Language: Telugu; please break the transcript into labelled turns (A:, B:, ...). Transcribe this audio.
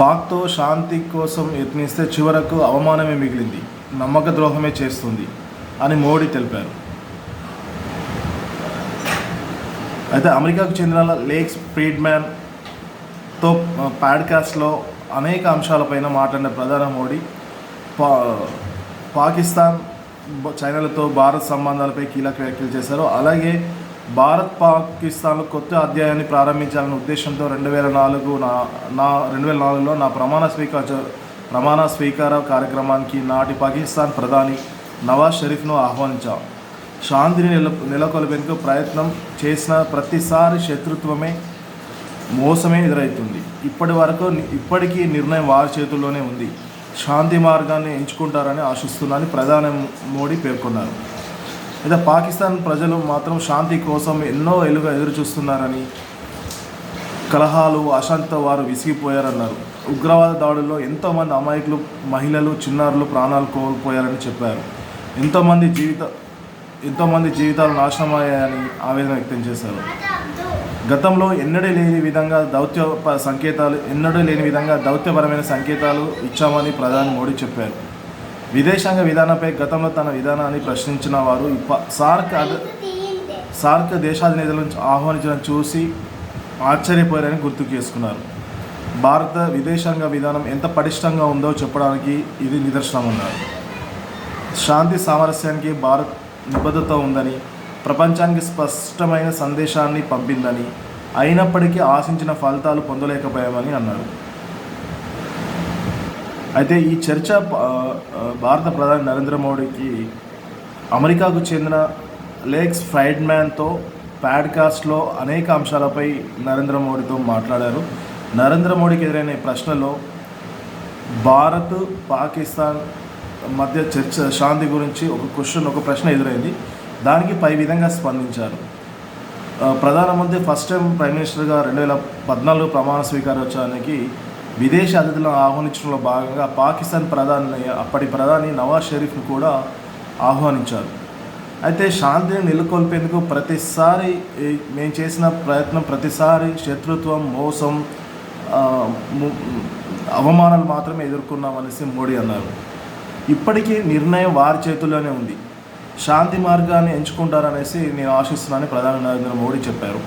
A: పాక్తో శాంతి కోసం యత్నిస్తే చివరకు అవమానమే మిగిలింది. నమ్మక ద్రోహమే చేస్తుంది అని మోడీ తెలిపారు. అయితే అమెరికాకు చెందిన లేక్స్ ఫ్రీడ్మ్యాన్తో పాడ్కాస్ట్లో అనేక అంశాలపైన మాట్లాడిన ప్రధాని మోడీ పా పాకిస్తాన్ చైనాలతో భారత్ సంబంధాలపై కీలక వ్యాఖ్యలు చేశారు. అలాగే భారత్ పాకిస్తాన్ కొత్త అధ్యాయాన్ని ప్రారంభించాలనే ఉద్దేశంతో రెండు వేల నాలుగు నా నా రెండు వేల నాలుగులో నా ప్రమాణ స్వీకార ప్రమాణ స్వీకార కార్యక్రమానికి నాటి పాకిస్తాన్ ప్రధాని నవాజ్ షరీఫ్ను ఆహ్వానించాం. శాంతిని నెల నెలకొల్పేందుకు ప్రయత్నం చేసిన ప్రతిసారి శత్రుత్వమే మోసమే ఎదురవుతుంది ఇప్పటి వరకు ఇప్పటికీ నిర్ణయం వారి చేతుల్లోనే ఉంది. శాంతి మార్గాన్ని ఎంచుకుంటారని ఆశిస్తున్నారని ప్రధాని మోడీ పేర్కొన్నారు. లేదా పాకిస్తాన్ ప్రజలు మాత్రం శాంతి కోసం ఎన్నో ఏళ్ళుగా ఎదురు చూస్తున్నారని కలహాలు అశాంతితో వారు విసిగిపోయారన్నారు. ఉగ్రవాద దాడుల్లో ఎంతోమంది అమాయకులు మహిళలు చిన్నారులు ప్రాణాలు కోల్పోయారని చెప్పారు. ఎంతోమంది జీవిత ఎంతోమంది జీవితాలు నాశనమయ్యాయని ఆవేదన వ్యక్తం చేశారు. గతంలో ఎన్నడూ లేని విధంగా దౌత్య సంకేతాలు ఎన్నడూ లేని విధంగా దౌత్యపరమైన సంకేతాలు ఇచ్చామని ప్రధాని మోడీ చెప్పారు. విదేశాంగ విధానంపై గతంలో తన విధానాన్ని ప్రశ్నించిన వారు సార్క్ సార్క్ దేశాధినేతలను ఆహ్వానించడం చూసి ఆశ్చర్యపోయారని గుర్తు చేసుకున్నారు. భారత విదేశాంగ విధానం ఎంత పటిష్టంగా ఉందో చెప్పడానికి ఇది నిదర్శనమన్నారు. శాంతి సామరస్యానికి భారత్ నిబద్ధత ఉందని ప్రపంచానికి స్పష్టమైన సందేశాన్ని పంపిందని అయినప్పటికీ ఆశించిన ఫలితాలు పొందలేకపోయామని అన్నారు. అయితే ఈ చర్చ భారత ప్రధాని నరేంద్ర మోడీకి అమెరికాకు చెందిన లేక్స్ ఫ్రైడ్మ్యాన్తో ప్యాడ్కాస్ట్లో అనేక అంశాలపై నరేంద్ర మోడీతో మాట్లాడారు. నరేంద్ర మోడీకి ఎదురైన ప్రశ్నలో భారత్ పాకిస్తాన్ మధ్య చర్చ శాంతి గురించి ఒక క్వశ్చన్ ఒక ప్రశ్న ఎదురైంది. దానికి పై విధంగా స్పందించారు. ప్రధానమంత్రి ఫస్ట్ టైం ప్రైమ్ మినిస్టర్గా రెండు వేల పద్నాలుగు ప్రమాణ స్వీకారోత్సవానికి విదేశీ అతిథులను ఆహ్వానించడంలో భాగంగా పాకిస్తాన్ ప్రధాని అప్పటి ప్రధాని నవాజ్ షరీఫ్ను కూడా ఆహ్వానించారు. అయితే శాంతిని నెలకొల్పేందుకు ప్రతిసారి మేము చేసిన ప్రయత్నం ప్రతిసారి శత్రుత్వం మోసం అవమానాలు మాత్రమే ఎదుర్కొన్నామనేసి మోడీ అన్నారు. ఇప్పటికీ నిర్ణయం వారి చేతుల్లోనే ఉంది. శాంతి మార్గాన్ని ఎంచుకుంటారనేసి నేను ఆశిస్తున్నానని ప్రధాని నరేంద్ర మోడీ చెప్పారు.